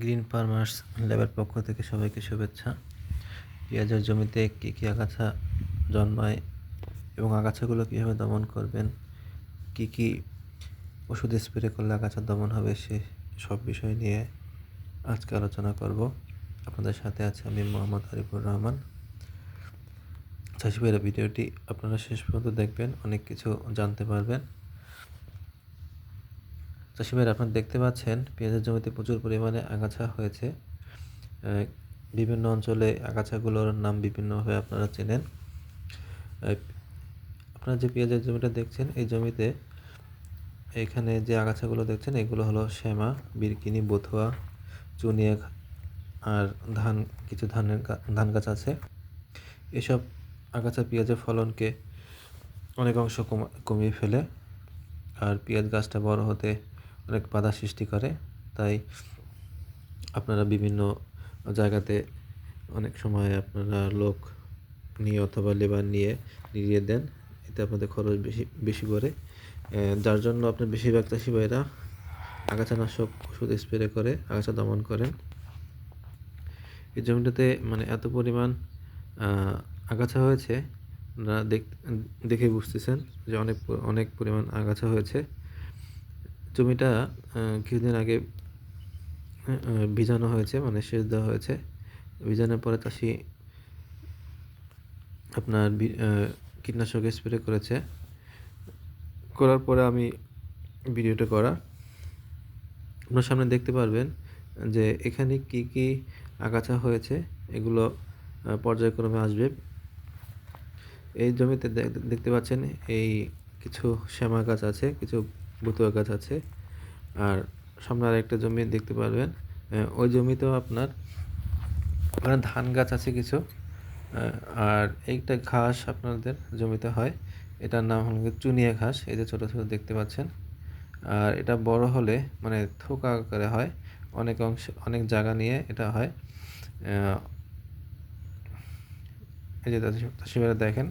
Green farmers ল্যাবের পক্ষ থেকে সবাইকে শুভেচ্ছা। পেঁয়াজের জমিতে কী কী আগাছা জন্মায় এবং আগাছাগুলো কীভাবে দমন করবেন, কী কী ওষুধ স্প্রে করলে আগাছা দমন হবে সে সব বিষয় নিয়ে আজকে আলোচনা করব। আপনাদের সাথে আছে আমি মোহাম্মদ আরিফুর রহমান। চাষি ভাইয়ের ভিডিওটি আপনারা শেষ পর্যন্ত দেখবেন, অনেক কিছু জানতে পারবেন। চাষি ভাইয়ের আপনারা দেখতে পাচ্ছেন, পেঁয়াজের জমিতে প্রচুর পরিমাণে আগাছা হয়েছে। বিভিন্ন অঞ্চলে আগাছাগুলোর নাম বিভিন্নভাবে আপনারা চেনেন। আপনারা যে পেঁয়াজের জমিটা দেখছেন, এই জমিতে এখানে যে আগাছাগুলো দেখছেন, এগুলো হলো শ্যামা, বিরকিনি, বথুয়া চুনিয়া আর ধান, কিছু ধানের ধান গাছ আছে। এসব আগাছা পেঁয়াজের ফলনকে অনেক অংশ কমা- কমিয়ে ফেলে। আর পেঁয়াজ গাছটা বড় হতে অনেক বাধা সৃষ্টি করে। তাই আপনারা বিভিন্ন জায়গাতে অনেক সময় আপনারা লোক নিয়ে অথবা লেবার নিয়ে নিয়ে দেন। এতে আপনাদের খরচ বেশি বেশি পড়ে। যার জন্য আপনার বেশিরভাগ চাষি ভাইরা আগাছানাশক ওষুধ স্প্রে করে, আগাছা দমন করেন। এই জমিটাতে মানে এত পরিমাণ আগাছা হয়েছে, আপনারা দেখ, দেখে বুঝতেছেন যে অনেক অনেক পরিমাণ আগাছা হয়েছে। জমিটা কিছুদিন আগে ভিজানো হয়েছে মানে সেচ দেওয়া হয়েছে। ভিজানোর পরে চাষি আপনার কীটনাশক স্প্রে করেছে। করার পরে আমি ভিডিওটা করা। আপনার সামনে দেখতে পারবেন যে এখানে কি কি আগাছা হয়েছে, এগুলো পর্যায়ক্রমে আসবে। এই জমিতে দেখ- দেখতে পাচ্ছেন এই কিছু শ্যামা গাছ আছে, কিছু বুতুয়া গাছ আছে আর সামনে আরেকটা জমি দেখতে পারবেন ওই জমিতেও আপনার ওখানে ধান গাছ আছে কিছু আর এইটা ঘাস আপনাদের জমিতে হয় এটার নাম হলো চুনিয়া ঘাস এই যে ছোটো ছোটো দেখতে পাচ্ছেন আর এটা বড় হলে মানে থোকা আকারে হয় অনেক অংশ অনেক জায়গা নিয়ে এটা হয় এই যে দেখেন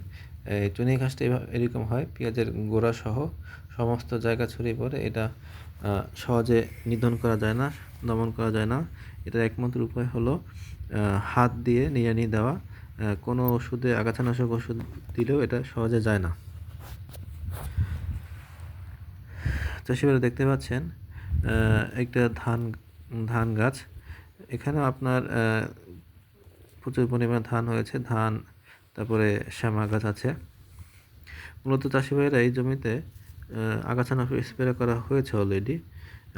চুনি ঘাসটা এভাবে এরকম হয়, পেঁয়াজের গোড়া সহ সমস্ত জায়গা ছড়িয়ে পড়ে, এটা সহজে নিধন করা যায় না, দমন করা যায় না। এটার একমাত্র উপায় হলো হাত দিয়ে নিড়ানি দেওয়া কোনো ওষুধে আগাছানাশক ওষুধ দিলেও এটা সহজে যায় না। চাষিভাইরা দেখতে পাচ্ছেন একটা ধান ধান গাছ। এখানেও আপনার প্রচুর পরিমাণে ধান হয়েছে, ধান তারপরে শ্যামা গাছ আছে। মূলত চাষি ভাইয়েরা এই জমিতে আহ, আগাছানাশক স্প্রে করা হয়েছে অলরেডি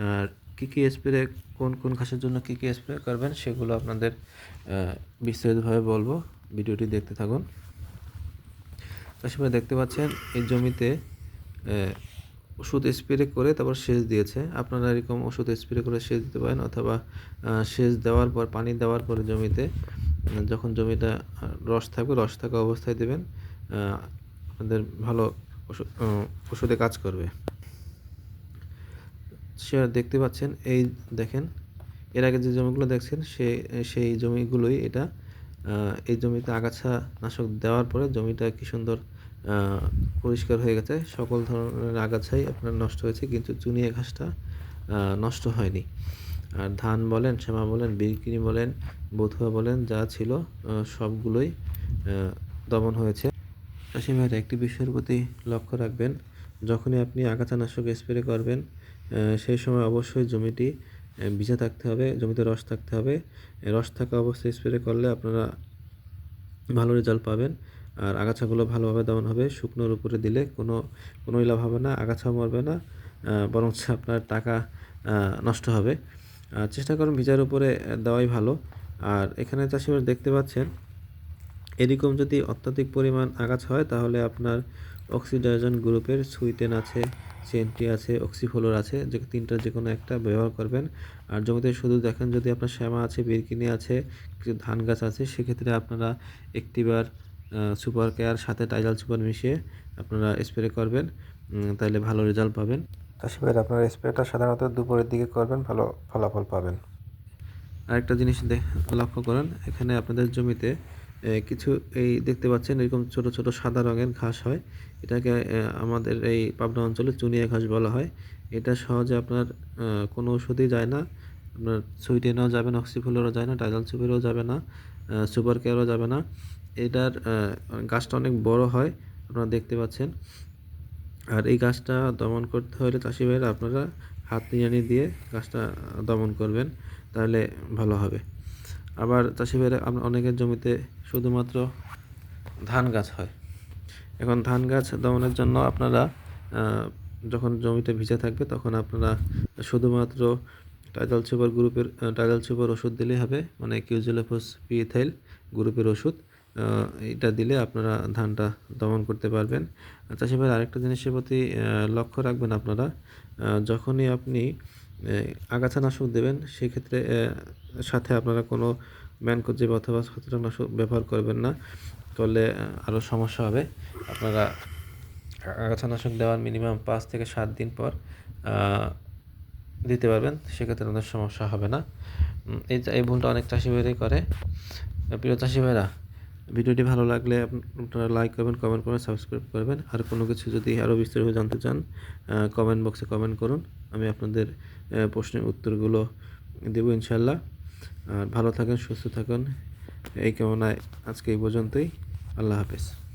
আর কী কী স্প্রে কোন কোন ঘাসের জন্য কী কী স্প্রে করবেন সেগুলো আপনাদের বিস্তারিতভাবে বলব। ভিডিওটি দেখতে থাকুন। চাষি ভাই দেখতে পাচ্ছেন এই জমিতে ওষুধ স্প্রে করে তারপর সেচ দিয়েছে। আপনারা এরকম ওষুধ স্প্রে করে সেচ দিতে পারেন অথবা সেচ দেওয়ার পর পানি দেওয়ার পরে জমিতে যখন জমিটা, রস থাকবে, রস থাকা অবস্থায় দেবেন আপনাদের ভালো ওষুধ ওষুধে কাজ করবে। সে দেখতে পাচ্ছেন, এই দেখেন, এর আগে যে জমিগুলো দেখছেন, সে, সেই জমিগুলোই এটা এই জমিতে আগাছা নাশক দেওয়ার পরে জমিটা কি সুন্দর পরিষ্কার হয়ে গেছে। সকল ধরনের আগাছাই আপনার নষ্ট হয়েছে, কিন্তু চুনিয়া ঘাসটা নষ্ট হয়নি। আর ধান বলেন, শ্যামা বলেন বিরকিনি বলেন, বথুয়া বলেন, যা ছিল সবগুলোই দমন হয়েছে। চাষি ভাইরা, একটি বিষয়ের প্রতি লক্ষ্য রাখবেন, যখনই আপনি আগাছানাশক স্প্রে করবেন সেই সময় অবশ্যই জমিটি ভিজা থাকতে হবে, জমিতে রস থাকতে হবে। রস থাকা অবস্থায় স্প্রে করলে আপনারা ভালো রেজাল্ট পাবেন। আর আগাছাগুলো ভালোভাবে দমন হবে, শুকনোর উপরে দিলে কোনো কোনোই লাভ হবে না আগাছা মরবে না বরঞ্চ আপনার টাকা নষ্ট হবে। চেষ্টা করুন ভিজার উপরে দেওয়াই ভালো। আর এখানে চাষিবার দেখতে পাচ্ছেন, এরকম যদি অত্যাধিক পরিমাণ আগাছা হয়, তাহলে আপনার অক্সিডাইজন গ্রুপের সুইটেন আছে সেন্টি আছে অক্সিফ্লোর আছে, যে তিনটার যে কোনো একটা ব্যবহার করবেন। আর জমিতে শুধু দেখেন যদি আপনার শ্যামা আছে, বিরকিনি আছে, কিছু ধান গাছ আছে, সেক্ষেত্রে আপনারা একটিবার সুপার কেয়ার সাথে টাইজাল সুপার মিশিয়ে আপনারা স্প্রে করবেন তাহলে ভালো রেজাল্ট পাবেন। চাষি ভাইরা আপনারা স্প্রেটা সাধারণত দুপুরের দিকে করবেন, ভালো ফলাফল পাবেন। আরেকটা জিনিস লক্ষ্য করেন, এখানে আপনাদের জমিতে কিছু এই দেখতে পাচ্ছেন, এরকম ছোট ছোট সাদা রঙের ঘাস হয়। এটাকে আমাদের এই পাবনা অঞ্চলে চুনিয়া ঘাস বলা হয়। এটা সহজে আপনার কোনো ওষুধই যায় না। আপনার সুইটেনও যাবে না, অক্সিফুলেরও যায় না টাইডাল সুপারও যাবে না সুপার কেয়ারও যাবে না। এটার গাছটা অনেক বড় হয়, আপনারা দেখতে পাচ্ছেন। আর এই গাছটা দমন করতে হলে চাষি ভাইরা আপনারা হাত নিড়ানি দিয়ে গাছটা দমন করবেন, তাহলে ভালো হবে। আবার চাষি আপনার অনেকের জমিতে শুধুমাত্র ধান গাছ হয়। এখন ধান গাছ দমনের জন্য আপনারা যখন জমিতে ভিজে থাকবে, তখন আপনারা শুধুমাত্র টাইটাল সুপার গ্রুপের টাইটাল সুপার ওষুধ দিলেই হবে। মানে কিউজিলোফোস পিথাইল গ্রুপের ওষুধ। এটা দিলে আপনারা ধানটা দমন করতে পারবেন। চাষি ভাই, আরেকটা জিনিসের প্রতি লক্ষ্য রাখবেন আপনারা যখনই আপনি আগাছানাশক দেবেন, সেক্ষেত্রে সাথে আপনারা কোনো ম্যানকোজেব অথবা ছত্রাকনাশক ব্যবহার করবেন না। করলে আরও সমস্যা হবে। আপনারা আগাছানাশক দেওয়ার মিনিমাম পাঁচ থেকে সাত দিন পর দিতে পারবেন, সেক্ষেত্রে আপনার সমস্যা হবে না। এই ভুলটা অনেক চাষি করে। প্রিয় চাষি ভাইরা ভিডিওটি ভালো লাগলে আপনারা লাইক করবেন কমেন্ট করবেন সাবস্ক্রাইব করবেন। আর কোনো কিছু যদি আরও বিস্তারিত জানতে চান কমেন্ট বক্সে কমেন্ট করুন। আমি আপনাদের প্রশ্নের উত্তরগুলো দেবো ইনশাল্লাহ। আর ভালো থাকেন, সুস্থ থাকুন। এই কামনায় আজকে এই পর্যন্তই। আল্লাহ হাফেজ।